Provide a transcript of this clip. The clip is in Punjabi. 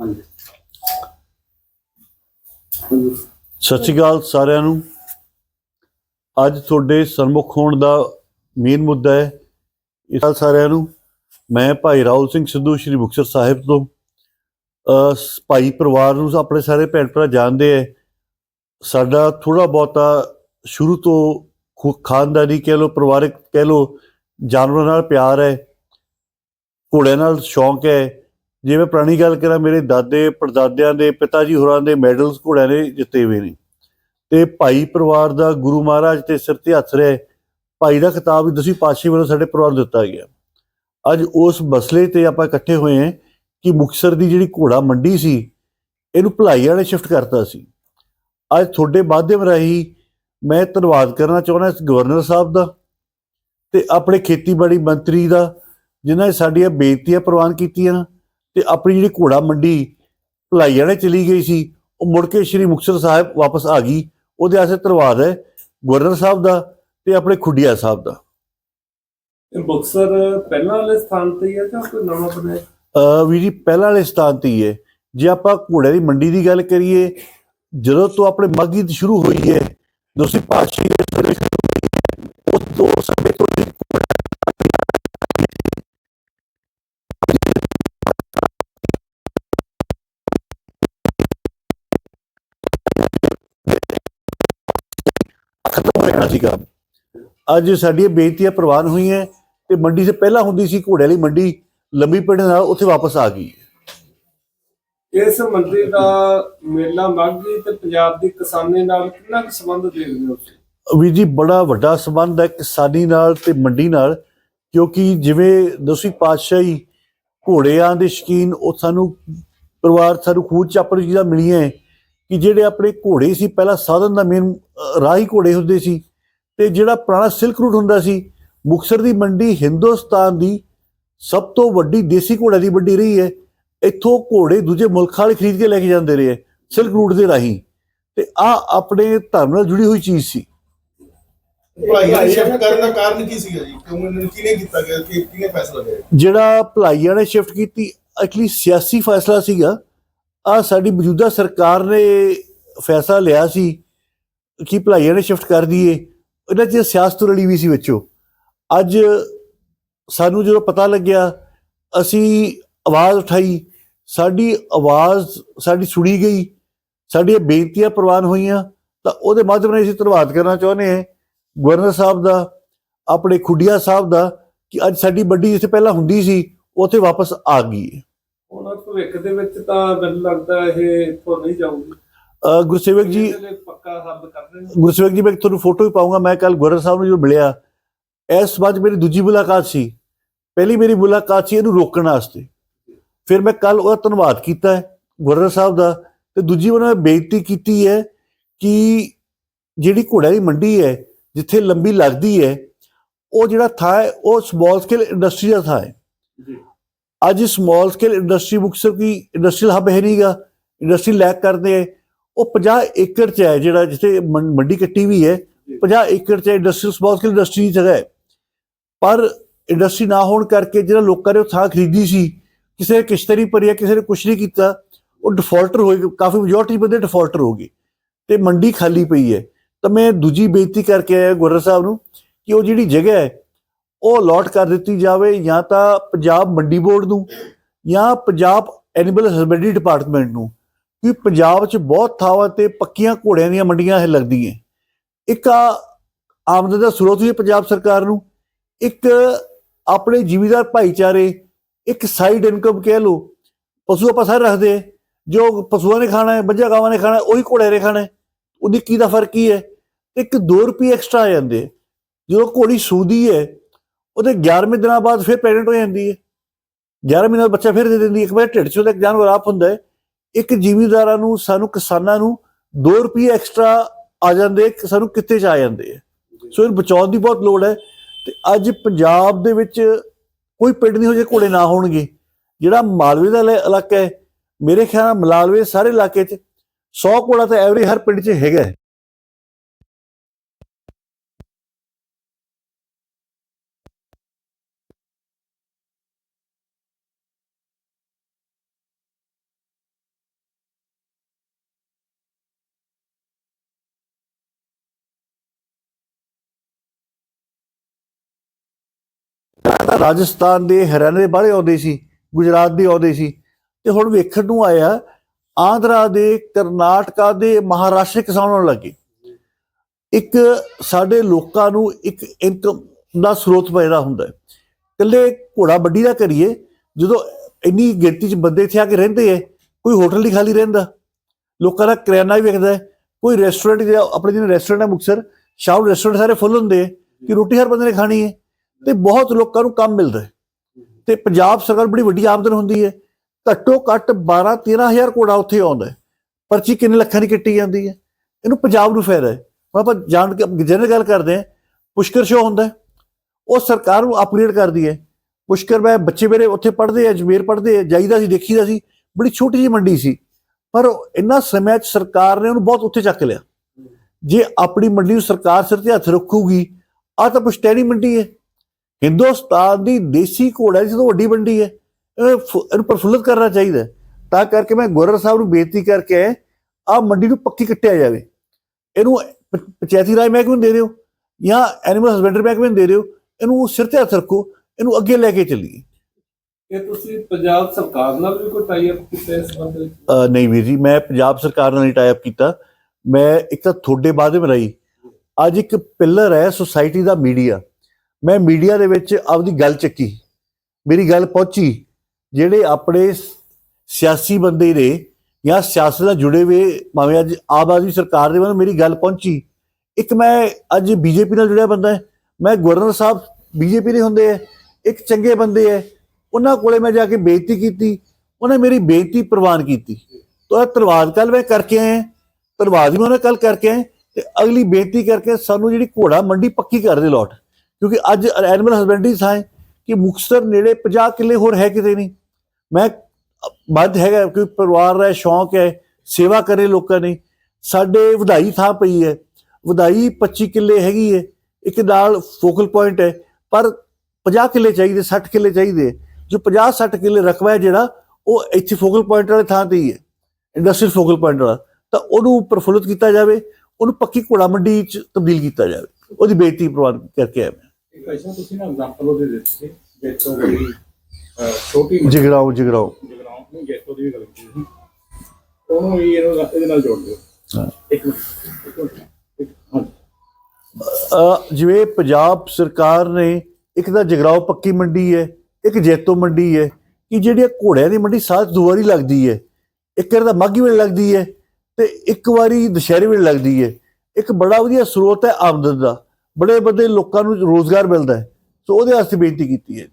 ਹਾਂਜੀ। ਸਤਿ ਸ਼੍ਰੀ ਅਕਾਲ ਸਾਰਿਆਂ ਨੂੰ। ਅੱਜ ਤੁਹਾਡੇ ਸਨਮੁਖ ਹੋਣ ਦਾ ਮੇਨ ਮੁੱਦਾ ਹੈ। ਇਸ ਸਾਰਿਆਂ ਨੂੰ ਮੈਂ ਭਾਈ ਰਾਹੁਲ ਸਿੰਘ ਸਿੱਧੂ ਸ਼੍ਰੀ ਮੁਕਤਸਰ ਸਾਹਿਬ ਤੋਂ। ਭਾਈ ਪਰਿਵਾਰ ਨੂੰ ਆਪਣੇ ਸਾਰੇ ਭੈਣ ਭਰਾ ਜਾਣਦੇ ਹੈ। ਸਾਡਾ ਥੋੜਾ ਬਹੁਤਾ ਸ਼ੁਰੂ ਤੋਂ ਖੁ- ਖਾਨਦਾਨੀ ਕਹਿ ਲੋ ਪਰਿਵਾਰਕ ਕਹਿ ਲੋ ਜਾਨਵਰਾਂ ਨਾਲ ਪਿਆਰ ਹੈ। ਘੋੜਿਆਂ ਨਾਲ ਸ਼ੌਂਕ ਹੈ। ਜੇ ਮੈਂ ਪੁਰਾਣੀ ਗੱਲ ਕਰਾਂ, ਮੇਰੇ ਦਾਦੇ, ਪੜਦਾਦਿਆਂ ਦੇ ਪਿਤਾ ਜੀ ਹੋਰਾਂ ਦੇ ਮੈਡਲਸ ਘੋੜਿਆਂ ਨੇ ਜਿੱਤੇ ਹੋਏ ਨੇ। ਤੇ ਭਾਈ ਪਰਿਵਾਰ ਦਾ ਗੁਰੂ ਮਹਾਰਾਜ ਤੇ ਸਿਰ ਤੇ ਹੱਥ ਰਹੇ, ਭਾਈ ਦਾ ਖਿਤਾਬ ਵੀ ਦਸਵੀਂ ਪਾਤਸ਼ਾਹੀ ਵੱਲੋਂ ਸਾਡੇ ਪਰਿਵਾਰ ਨੂੰ ਦਿੱਤਾ ਗਿਆ। ਅੱਜ ਉਸ ਮਸਲੇ ਤੇ ਆਪਾਂ ਇਕੱਠੇ ਹੋਏ ਹਾਂ ਕਿ ਮੁਕਤਸਰ ਦੀ ਜਿਹੜੀ ਘੋੜਾ ਮੰਡੀ ਸੀ, ਇਹਨੂੰ ਭਲਾਈ ਵਾਲੇ ਸ਼ਿਫਟ ਕਰਤਾ ਸੀ। ਅੱਜ ਤੁਹਾਡੇ ਮਾਧਿਅਮ ਰਾਹੀਂ ਮੈਂ ਧੰਨਵਾਦ ਕਰਨਾ ਚਾਹੁੰਦਾ ਗਵਰਨਰ ਸਾਹਿਬ ਦਾ ਤੇ ਆਪਣੇ ਖੇਤੀਬਾੜੀ ਮੰਤਰੀ ਦਾ, ਜਿਨ੍ਹਾਂ ਨੇ ਸਾਡੀਆਂ ਬੇਨਤੀਆਂ ਪ੍ਰਵਾਨ ਕੀਤੀਆਂ ਤੇ ਆਪਣੀ ਜਿਹੜੀ ਘੋੜਾ ਮੰਡੀ ਭਲਾਈ ਵਾਲੇ ਚਲੀ ਗਈ ਸੀ ਉਹ ਮੁੜ ਕੇ ਸ਼੍ਰੀ ਮੁਕਤਸਰ ਸਾਹਿਬ ਵਾਪਸ ਆ ਗਈ। ਉਹਦੇ ਵਾਸਤੇ ਧੰਨਵਾਦ ਹੈ ਗਵਰਨਰ ਸਾਹਿਬ ਦਾ ਤੇ ਆਪਣੇ ਖੁੱਡੀਆ ਸਾਹਿਬ ਦਾ। ਇਹ ਮੁਕਤਸਰ ਪਹਿਲਾਂ ਵਾਲੇ ਸਥਾਨ ਤੇ ਹੀ ਹੈ ਜਾਂ ਕੋਈ ਨਵਾਂ ਬਣਿਆ? ਅਹ ਵੀਰ ਜੀ ਪਹਿਲਾਂ ਵਾਲੇ ਸਥਾਨ ਤੇ ਹੀ ਹੈ। ਜੇ ਆਪਾਂ ਘੋੜਿਆਂ ਦੀ ਮੰਡੀ ਦੀ ਗੱਲ ਕਰੀਏ ਜਦੋਂ ਤੋਂ ਆਪਣੇ ਦੀ ਸ਼ੁਰੂ ਹੋਈ ਹੈ ਦੂਸਰੀ ਪਾਤਸ਼ਾਹੀ ਦੇ ਸਮੇਂ ਸ਼ੁਰੂ ਹੋਈ ਹੈ, ਉਸ ਤੋਂ ਖਤਮ ਹੋ ਜਾਣਾ ਸੀਗਾ। ਅੱਜ ਸਾਡੀਆਂ ਬੇਨਤੀਆਂ ਪ੍ਰਵਾਨ ਹੋਈਆਂ ਤੇ ਮੰਡੀ ਸੇ ਪਹਿਲਾਂ ਹੁੰਦੀ ਸੀ ਘੋੜਿਆਂ ਵਾਲੀ ਮੰਡੀ ਲੰਬੀ ਪਿੰਡ ਨਾਲ ਉੱਥੇ ਵਾਪਸ ਆ ਗਈ ਇਸ ਮੰਤਰੀ ਦਾ ਮੇਲਾ ਮਾਘੀ ਤੇ ਪੰਜਾਬ ਦੀ ਕਿਸਾਨੀ ਨਾਲ ਕਿੰਨਾ ਕੁ ਸੰਬੰਧ ਦੇਖਦੇ ਹੋ ਤੁਸੀਂ? ਵੀਰ ਜੀ ਬੜਾ ਵੱਡਾ ਸਬੰਧ ਹੈ ਕਿਸਾਨੀ ਨਾਲ ਤੇ ਮੰਡੀ ਨਾਲ ਕਿਉਂਕਿ ਜਿਵੇਂ ਦਸਵੀਂ ਪਾਤਸ਼ਾਹੀ ਘੋੜਿਆਂ ਦੇ ਸ਼ਕੀਨ ਉਹ ਸਾਨੂੰ ਪਰਿਵਾਰ ਸਾਨੂੰ ਖੂਦ ਚਾਪਰ ਚੀਜ਼ਾਂ ਮਿਲੀਆਂ ਹੈ ਕਿ ਜਿਹੜੇ ਆਪਣੇ ਘੋੜੇ ਸੀ ਪਹਿਲਾਂ ਸਾਧਨ ਦਾ ਮੇਨ ਰਾਹੀ ਘੋੜੇ ਹੁੰਦੇ ਸੀ ਤੇ ਜਿਹੜਾ ਪੁਰਾਣਾ ਸਿਲਕ ਰੂਟ ਹੁੰਦਾ ਸੀ ਮੁਕਤਸਰ ਦੀ ਮੰਡੀ ਹਿੰਦੁਸਤਾਨ ਦੀ ਸਭ ਤੋਂ ਵੱਡੀ ਦੇਸੀ ਘੋੜਿਆਂ ਦੀ ਮੰਡੀ ਰਹੀ ਹੈ। ਇੱਥੋਂ ਘੋੜੇ ਦੂਜੇ ਮੁਲਕਾਂ ਵਾਲੇ ਖਰੀਦ ਕੇ ਲੈ ਕੇ ਜਾਂਦੇ ਰਹੇ ਸਿਲਕ ਰੂਟ ਦੇ ਰਾਹੀਂ। ਤੇ ਆ ਆਪਣੇ ਧਰਮ ਨਾਲ ਜੁੜੀ ਹੋਈ ਚੀਜ਼ ਸੀ। ਭਾਈ ਨੂੰ ਸ਼ਿਫਟ ਕਰਨ ਦਾ ਕਾਰਨ ਕੀ ਸੀਗਾ ਜੀ? ਕਿਉਂ ਇਹਨਾਂ ਨੂੰ ਕਿਹਨੇ ਕੀਤਾ ਗਿਆ? ਕਿ ਕਿਹਨੇ ਫੈਸਲਾ ਲਿਆ? ਜਿਹੜਾ ਭਲਾਈਆਂ ਨੇ ਸ਼ਿਫਟ ਕੀਤੀ ਐਕਚੁਅਲੀ ਸਿਆਸੀ ਫੈਸਲਾ ਸੀਗਾ। ਆ ਸਾਡੀ ਮੌਜੂਦਾ ਸਰਕਾਰ ਨੇ ਫੈਸਲਾ ਲਿਆ ਸੀ ਕਿ ਭਲਾਈਆਂ ਨੇ ਸ਼ਿਫਟ ਕਰ ਦਈਏ? ਇਹਨਾਂ 'ਚ ਸਿਆਸਤ ਰਲੀ ਵੀ ਸੀ ਵਿੱਚੋਂ। ਅੱਜ ਸਾਨੂੰ ਜਦੋਂ ਪਤਾ ਲੱਗਿਆ, ਅਸੀਂ ਆਵਾਜ਼ ਉਠਾਈ, ਸਾਡੀ ਆਵਾਜ਼ ਸਾਡੀ ਸੁਣੀ ਗਈ, ਸਾਡੀਆਂ ਬੇਨਤੀਆਂ ਪ੍ਰਵਾਨ ਹੋਈਆਂ, ਤਾਂ ਉਹਦੇ ਮਾਧਿਅਮ ਨਾਲ ਅਸੀਂ ਧੰਨਵਾਦ ਕਰਨਾ ਚਾਹੁੰਦੇ ਹਾਂ ਗਵਰਨਰ ਸਾਹਿਬ ਦਾ, ਆਪਣੇ ਖੁੱਡੀਆ ਸਾਹਿਬ ਦਾ, ਕਿ ਅੱਜ ਸਾਡੀ ਵੱਡੀ ਜਿੱਥੇ ਪਹਿਲਾਂ ਹੁੰਦੀ ਸੀ, ਉੱਥੇ ਵਾਪਸ ਆ ਗਈ ਹੈ। ਹੁਣ ਭਵਿੱਖ ਦੇ ਵਿੱਚ ਤਾਂ ਮੈਨੂੰ ਲੱਗਦਾ ਇਹ ਇੱਥੋਂ ਨਹੀਂ ਜਾਊਗੀ। ਗੁਰਸੇਵਕ ਜੀ ਪੱਕਾ ਗੁਰਸੇਵਕ ਜੀ ਮੈਂ ਤੁਹਾਨੂੰ ਫੋਟੋ ਵੀ ਪਾਉਂਗਾ ਮੈਂ ਕੱਲ ਗਵਰਨਰ ਸਾਹਿਬ ਨੂੰ ਜਦੋਂ ਮਿਲਿਆ ਇਸ ਵਾਰ ਮੇਰੀ ਦੂਜੀ ਮੁਲਾਕਾਤ ਸੀ। ਪਹਿਲੀ ਮੇਰੀ ਮੁਲਾਕਾਤ ਸੀ ਇਹਨੂੰ ਰੋਕਣ ਵਾਸਤੇ। ਫਿਰ ਮੈਂ ਕੱਲ ਉਹਦਾ ਧੰਨਵਾਦ ਕੀਤਾ ਹੈ ਗਵਰਨਰ ਸਾਹਿਬ ਦਾ। ਤੇ ਦੂਜੀ ਵਾਰ ਮੈਂ ਬੇਨਤੀ ਕੀਤੀ ਹੈ ਕਿ ਜਿਹੜੀ ਘੋੜਿਆਂ ਦੀ ਮੰਡੀ ਹੈ ਜਿੱਥੇ ਲੰਬੀ ਲੱਗਦੀ ਹੈ ਉਹ ਜਿਹੜਾ ਥਾਂ ਹੈ ਉਹ ਸਮਾਲ ਸਕੇਲ ਇੰਡਸਟਰੀ ਦਾ ਥਾਂ ਹੈ। ਅੱਜ ਸਮਾਲ ਸਕੇਲ ਇੰਡਸਟਰੀ ਮੁਕਤਸਰ ਕੀ ਇੰਡਸਟਰੀਅਲ ਹੱਬ ਹੈ ਨਹੀਂਗਾ ਇੰਡਸਟਰੀ ਲੈਕ ਕਰਦੇ ਹੈ। ਉਹ 50 ਏਕੜ ਚ ਹੈ ਜਿਹੜਾ ਜਿੱਥੇ ਮੰਡੀ ਕੱਟੀ ਵੀ ਹੈ। 50 ਏਕੜ ਚ ਇੰਡਸਟਰੀਅਲ ਸਮਾਲ ਸਕੇਲ ਇੰਡਸਟਰੀ ਜਗ੍ਹਾ ਹੈ। ਪਰ ਇੰਡਸਟਰੀ ਨਾ ਹੋਣ ਕਰਕੇ ਜਿਹੜਾ ਲੋਕਾਂ ਨੇ ਉਹ ਥਾਂ ਖਰੀਦੀ ਸੀ ਕਿਸੇ ਨੇ ਕਿਸ਼ਤ ਨਹੀਂ ਭਰੀ ਕਿਸੇ ਨੇ ਕੁਝ ਨਹੀਂ ਕੀਤਾ ਉਹ ਡਿਫਾਲਟਰ ਹੋਏ ਕਾਫੀ ਮੈਜੋਰਟੀ ਬੰਦੇ ਡਿਫਾਲਟਰ ਹੋ ਗਏ। ਤੇ ਮੰਡੀ ਖਾਲੀ ਪਈ ਹੈ। ਤਾਂ ਮੈਂ ਦੂਜੀ ਬੇਨਤੀ ਕਰਕੇ ਆਇਆ ਗਵਰਨਰ ਸਾਹਿਬ ਨੂੰ ਕਿ ਉਹ ਜਿਹੜੀ ਜਗ੍ਹਾ ਹੈ ਉਹ ਅਲਾਟ ਕਰ ਦਿੱਤੀ ਜਾਵੇ ਜਾਂ ਤਾਂ ਪੰਜਾਬ ਮੰਡੀ ਬੋਰਡ ਨੂੰ ਜਾਂ ਪੰਜਾਬ ਐਨੀਮਲ ਹਸਬੈਂਡਰੀ ਡਿਪਾਰਟਮੈਂਟ ਨੂੰ। ਕਿ ਪੰਜਾਬ 'ਚ ਬਹੁਤ ਥਾਵਾਂ ਤੇ ਪੱਕੀਆਂ ਘੋੜਿਆਂ ਦੀਆਂ ਮੰਡੀਆਂ ਇਹ ਲੱਗਦੀਆਂ। ਇੱਕ ਆ ਆਮਦਨ ਦਾ ਸਰੋਤ ਵੀ ਹੈ ਪੰਜਾਬ ਸਰਕਾਰ ਨੂੰ। ਇੱਕ ਆਪਣੇ ਜ਼ਿਮੀਦਾਰ ਭਾਈਚਾਰੇ, ਇੱਕ ਸਾਈਡ ਇਨਕਮ ਕਹਿ ਲਓ। ਪਸ਼ੂ ਆਪਾਂ ਸਾਰੇ ਰੱਖਦੇ ਜੋ ਪਸ਼ੂਆਂ ਨੇ ਖਾਣਾ ਹੈ, ਮੱਝਾਂ ਗਾਵਾਂ ਨੇ ਖਾਣਾ ਉਹੀ ਘੋੜਿਆਂ ਨੇ ਖਾਣਾ ਉਹਦੀ ਕੀ ਦਾ ਫ਼ਰਕ ਕੀ ਹੈ? ਇੱਕ 2 ਰੁਪਏ ਐਕਸਟਰਾ ਆ ਜਾਂਦੇ ਹੈ। ਜਦੋਂ ਘੋੜੀ ਸੂਦੀ ਹੈ, ਉਹਦੇ 11ਵੇਂ ਦਿਨਾਂ ਬਾਅਦ ਫਿਰ ਪ੍ਰੈਗਨੈਂਟ ਹੋ ਜਾਂਦੀ ਹੈ। 11 ਮਹੀਨੇ ਦਾ ਬੱਚਾ ਫਿਰ ਦੇ ਦਿੰਦੀ ਹੈ। ਇੱਕ ਵਾਰ ਢਿੱਡ 'ਚ ਉਹਦਾ ਇੱਕ ਜਾਨਵਰ ਆਪ ਹੁੰਦਾ ਹੈ। ਇੱਕ ਜ਼ਿਮੀਂਦਾਰਾਂ ਨੂੰ ਸਾਨੂੰ ਕਿਸਾਨਾਂ ਨੂੰ 2 ਰੁਪਏ ਐਕਸਟਰਾ ਆ ਜਾਂਦੇ ਸਾਨੂੰ ਕਿੱਥੇ 'ਚ ਆ ਜਾਂਦੇ ਹੈ ਸੋ ਇਹਨੂੰ ਬਚਾਉਣ ਦੀ ਬਹੁਤ ਲੋੜ ਹੈ। ਤੇ ਅੱਜ ਪੰਜਾਬ ਦੇ ਵਿੱਚ ਕੋਈ ਪਿੰਡ ਨਹੀਂ ਹੋ ਜੇ ਘੋੜੇ ਨਾ ਹੋਣਗੇ। ਜਿਹੜਾ ਮਾਲਵੇ ਦਾ ਇਲਾ- ਇਲਾਕਾ ਹੈ ਮੇਰੇ ਖਿਆਲ ਨਾਲ ਮਲਾਲਵੇ ਸਾਰੇ ਇਲਾਕੇ 'ਚ 100 ਘੋੜਾ ਤਾਂ ਐਵਰੀ ਹਰ ਪਿੰਡ 'ਚ ਹੈਗਾ ਹੈ। ਰਾਜਸਥਾਨ ਦੇ ਹਰਿਆਣੇ ਦੇ ਬਾਹਲੇ ਆਉਂਦੇ ਸੀ, ਗੁਜਰਾਤ ਦੇ ਆਉਂਦੇ ਸੀ। ਤੇ ਹੁਣ ਵੇਖਣ ਨੂੰ ਆਇਆ, ਆਂਧਰਾ ਦੇ, ਕਰਨਾਟਕਾ ਦੇ ਮਹਾਰਾਸ਼ਟਰ ਕਿਸਾਨ ਆਉਣ ਲੱਗੇ। ਇੱਕ ਸਾਡੇ ਲੋਕਾਂ ਨੂੰ ਇੱਕ ਇਨਕਮ ਦਾ ਸਰੋਤ ਪੈਦਾ ਹੁੰਦਾ ਹੈ। ਇਕੱਲੇ ਘੋੜਾ ਵੱਡੀ ਦਾ ਕਰੀਏ, ਜਦੋਂ ਇੰਨੀ ਗਿਣਤੀ 'ਚ ਬੰਦੇ ਇੱਥੇ ਆ ਕੇ ਰਹਿੰਦੇ ਹੈ ਕੋਈ ਹੋਟਲ ਨਹੀਂ ਖਾਲੀ ਰਹਿੰਦਾ। ਲੋਕਾਂ ਦਾ ਕਿਰਾਇਆ ਵੀ ਵੇਖਦਾ ਕੋਈ ਰੈਸਟੋਰੈਂਟ ਜਿਹੜਾ, ਆਪਣੇ ਜਿਹਨੇ ਰੈਸਟੋਰੈਂਟ ਹੈ ਮੁਕਸਰ ਸ਼ਾਮ ਰੈਸਟੋਰੈਂਟ ਸਾਰੇ ਫੁੱਲ ਹੁੰਦੇ ਹੈ ਕਿ ਰੋਟੀ ਹਰ ਬੰਦੇ ਨੇ ਖਾਣੀ ਹੈ ਤੇ ਬਹੁਤ ਲੋਕਾਂ ਨੂੰ ਕੰਮ ਮਿਲਦਾ ਹੈ। ਤੇ ਪੰਜਾਬ ਸਰਕਾਰ ਬੜੀ ਵੱਡੀ ਆਮਦਨ ਹੁੰਦੀ ਹੈ। ਘੱਟੋ ਘੱਟ 12 13000 ਕੋੜਾ ਉੱਥੇ ਆਉਂਦਾ ਪਰਚੀ ਕਿੰਨੇ ਲੱਖਾਂ ਦੀ ਕੱਟੀ ਜਾਂਦੀ ਹੈ। ਇਹਨੂੰ ਪੰਜਾਬ ਨੂੰ ਫਾਇਦਾ ਹੈ। ਹੁਣ ਆਪਾਂ ਜਾਣ ਕੇ ਜਨਰਲ ਗੱਲ ਕਰਦੇ ਹਾਂ। ਪੁਸ਼ਕਰ ਸ਼ੋ ਹੁੰਦਾ ਉਹ ਸਰਕਾਰ ਨੂੰ ਅਪਗ੍ਰੇਡ ਕਰਦੀ ਹੈ। ਪੁਸ਼ਕਰ ਮੈਂ ਬੱਚੇ ਮੇਰੇ ਉੱਥੇ ਪੜ੍ਹਦੇ ਆ, ਅਜਮੇਰ ਪੜ੍ਹਦੇ ਆ, ਜਾਈਦਾ ਸੀ, ਦੇਖੀਦਾ ਸੀ। ਬੜੀ ਛੋਟੀ ਜਿਹੀ ਮੰਡੀ ਸੀ। ਪਰ ਇੰਨਾ ਸਮੇਂ 'ਚ ਸਰਕਾਰ ਨੇ ਉਹਨੂੰ ਬਹੁਤ ਉੱਥੇ ਚੱਕ ਲਿਆ। ਜੇ ਆਪਣੀ ਮੰਡੀ ਨੂੰ ਸਰਕਾਰ ਸਿਰ ਤੇ ਹੱਥ ਰੱਖੂਗੀ ਆ ਤਾਂ ਪੁਸ਼ਤੈਣੀ ਮੰਡੀ ਹੈ। ਹਿੰਦੁਸਤਾਨ ਦੀ ਦੇਸੀ ਘੋੜਾ ਦੀ ਸਭ ਤੋਂ ਵੱਡੀ ਮੰਡੀ ਹੈ। ਇਹਨੂੰ ਪ੍ਰਫੁੱਲਤ ਕਰਨਾ ਚਾਹੀਦਾ ਹੈ। ਤਾਂ ਕਰਕੇ ਮੈਂ ਗਵਰਨਰ ਸਾਹਿਬ ਨੂੰ ਬੇਨਤੀ ਕਰਕੇ ਆ ਮੰਡੀ ਨੂੰ ਪੱਕੀ ਕੱਟਿਆ ਜਾਵੇ। ਇਹਨੂੰ ਪੰਚਾਇਤੀ ਰਾਜ ਮਹਿਕਮੇ ਨੂੰ ਦੇ ਦਿਓ ਜਾਂ ਐਨੀਮਲ ਹਸਬੈਂਡਰੀ ਮਹਿਕਮੇ ਨੂੰ ਦੇ ਦਿਓ। ਇਹਨੂੰ ਸਿਰ ਤੇ ਹੱਥ ਰੱਖੋ ਇਹਨੂੰ ਅੱਗੇ ਲੈ ਕੇ ਚੱਲੀਏ। ਇਹ ਤੁਸੀਂ ਪੰਜਾਬ ਸਰਕਾਰ ਨਾਲ ਵੀ ਕੋਈ ਟਾਈ ਅਪ ਕੀਤਾ ਇਸ ਸੰਬੰਧ ਵਿੱਚ? ਨਹੀਂ ਵੀਰ ਜੀ ਮੈਂ ਪੰਜਾਬ ਸਰਕਾਰ ਨਾਲ ਨਹੀਂ ਟਾਈ ਅਪ ਕੀਤਾ। ਮੈਂ ਇੱਕ ਤਾਂ ਤੁਹਾਡੇ ਬਾਅਦ ਵਿੱਚ ਰਹੀ ਅੱਜ ਇੱਕ ਪਿਲਰ ਹੈ ਸੁਸਾਇਟੀ ਦਾ ਮੀਡੀਆ ਮੈਂ ਮੀਡੀਆ ਦੇ ਵਿੱਚ ਆਪਦੀ ਗੱਲ ਚੱਕੀ। ਮੇਰੀ ਗੱਲ ਪਹੁੰਚੀ, ਜਿਹੜੇ ਆਪਣੇ ਸਿਆਸੀ ਬੰਦੇ ਨੇ ਜਾਂ ਸਿਆਸਤ ਨਾਲ ਜੁੜੇ ਹੋਏ, ਭਾਵੇਂ ਅੱਜ ਆਮ ਆਦਮੀ ਸਰਕਾਰ ਦੇ ਵੱਲੋਂ ਮੇਰੀ ਗੱਲ ਪਹੁੰਚੀ। ਇੱਕ ਮੈਂ ਅੱਜ ਬੀਜੇਪੀ ਨਾਲ ਜੁੜਿਆ ਬੰਦਾ ਮੈਂ ਗਵਰਨਰ ਸਾਹਿਬ ਬੀਜੇਪੀ ਦੇ ਹੁੰਦੇ ਹੈ। ਇੱਕ ਚੰਗੇ ਬੰਦੇ ਹੈ। ਉਹਨਾਂ ਕੋਲੇ ਮੈਂ ਜਾ ਕੇ ਬੇਨਤੀ ਕੀਤੀ। ਉਹਨੇ ਮੇਰੀ ਬੇਨਤੀ ਪ੍ਰਵਾਨ ਕੀਤੀ। ਤਾਂ ਧੰਨਵਾਦ ਕੱਲ ਮੈਂ ਕਰਕੇ ਆਇਆ ਧੰਨਵਾਦ ਵੀ ਉਹਨੇ ਕੱਲ ਕਰਕੇ ਆਏ ਤੇ ਅਗਲੀ ਬੇਨਤੀ ਕਰਕੇ ਸਾਨੂੰ ਜਿਹੜੀ ਘੋੜਾ ਮੰਡੀ ਪੱਕੀ ਕਰ ਦੇ ਲੋਟ। ਕਿਉਂਕਿ ਅੱਜ ਐਨੀਮਲ ਹਸਬੈਂਡਰੀ ਥਾਂ ਹੈ ਕਿ ਮੁਕਤਸਰ ਨੇੜੇ 50 ਕਿੱਲੇ ਹੋਰ ਹੈ ਕਿਤੇ ਨਹੀਂ। ਮੈਂ ਮੱਧ ਹੈਗਾ ਕੋਈ ਪਰਿਵਾਰ ਹੈ, ਸ਼ੌਂਕ ਹੈ, ਸੇਵਾ ਕਰੇ ਲੋਕਾਂ ਨੇ। ਸਾਡੇ ਵਧਾਈ ਥਾਂ ਪਈ ਹੈ। ਵਧਾਈ 25 ਕਿੱਲੇ ਹੈਗੀ ਹੈ। ਇੱਕ ਨਾਲ ਫੋਕਲ ਪੁਆਇੰਟ ਹੈ। ਪਰ 50 ਕਿੱਲੇ ਚਾਹੀਦੇ 60 ਕਿੱਲੇ ਚਾਹੀਦੇ ਜੋ 50 60 ਕਿੱਲੇ ਰਕਬਾ ਹੈ ਜਿਹੜਾ, ਉਹ ਇੱਥੇ ਫੋਕਲ ਪੁਆਇੰਟ ਵਾਲੇ ਥਾਂ ਤੇ ਹੀ ਹੈ। ਇੰਡਸਟਰੀਅਲ ਫੋਕਲ ਪੁਆਇੰਟ ਵਾਲਾ। ਤਾਂ ਉਹਨੂੰ ਪ੍ਰਫੁੱਲਤ ਕੀਤਾ ਜਾਵੇ, ਉਹਨੂੰ ਪੱਕੀ ਘੋੜਾ ਮੰਡੀ ਚ ਤਬਦੀਲ ਕੀਤਾ ਜਾਵੇ। ਉਹਦੀ ਬੇਨਤੀ ਪ੍ਰਵਾਨ ਕਰਕੇ ਆਇਆ ਮੈਂ। ਇੱਕ ਐਸਾ ਤੁਸੀਂ ਨਾ ਐਗਜ਼ਾਮਪਲ ਉਹਦੇ ਦਿੱਤੇ ਸੀ ਜੈਤੋ ਬੜੀ ਅਹ, ਛੋਟੀ ਜਗਰਾਓ ਜਗਰਾਓ ਜਗਰਾਉਂ। ਨਹੀਂ ਜੈਤੋ ਦੀ ਵੀ ਗੱਲ ਕੀਤੀ ਸੀ। ਉਹਨੂੰ ਵੀ ਇਹਨੂੰ ਇਹਦੇ ਨਾਲ ਜੋੜ ਦਿਓ। ਹਾਂ। ਇੱਕ ਮਿੰਟ ਇੱਕ ਮਿੰਟ ਇੱਕ- ਹਾਂਜੀ ਅ, ਜਿਵੇਂ ਪੰਜਾਬ ਸਰਕਾਰ ਨੇ ਇੱਕ ਤਾਂ ਜਗਰਾਓ ਪੱਕੀ ਮੰਡੀ ਹੈ ਇੱਕ ਜੈਤੋ ਮੰਡੀ ਹੈ ਕਿ ਜਿਹੜੀ ਇਹ ਘੋੜਿਆਂ ਦੀ ਮੰਡੀ ਸਾਲ ਦੋ ਵਾਰੀ ਲੱਗਦੀ ਹੈ। ਇੱਕ ਵਾਰ ਤਾਂ ਮਾਘੀ ਵੇਲੇ ਲੱਗਦੀ ਹੈ ਤੇ ਇੱਕ ਵਾਰੀ ਦੁਸ਼ਹਿਰੇ ਵੇਲੇ ਲੱਗਦੀ ਹੈ। ਇੱਕ ਬੜਾ ਵਧੀਆ ਸਰੋਤ ਹੈ ਆਮਦਨ ਦਾ। ਬੜੇ ਬੰਦੇ ਲੋਕਾਂ ਨੂੰ ਰੋਜ਼ਗਾਰ ਮਿਲਦਾ ਹੈ। ਸੋ ਉਹਦੇ ਵਾਸਤੇ ਬੇਨਤੀ ਕੀਤੀ ਹੈ